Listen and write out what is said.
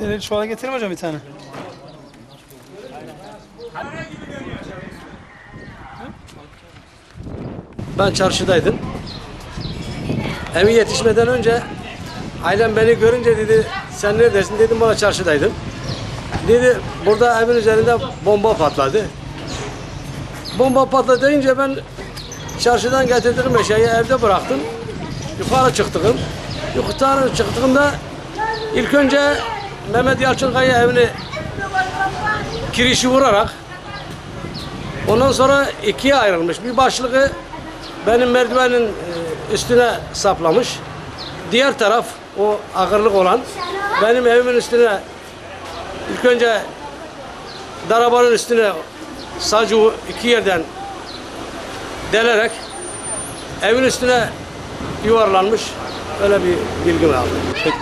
Deli çuvala getireyim hocam bir tane. Ben çarşıdaydım. Eve yetişmeden önce ailem beni görünce dedi sen neredesin dedim bana çarşıdaydım. Dedi burada evin üzerinde bomba patladı. Bomba patladı deyince ben çarşıdan getirdiğim eşyayı evde bıraktım. Yukarı çıktım. Yukarı çıktığımda ilk önce Mehmet Yalçınkaya evini kirişi vurarak ondan sonra ikiye ayrılmış. Bir başlığı benim merdivenin e, üstüne saplamış. Diğer taraf o ağırlık olan benim evimin üstüne İlk önce darabanın üstüne sadece iki yerden delerek evin üstüne yuvarlanmış. Öyle bir bilgi aldım. Peki.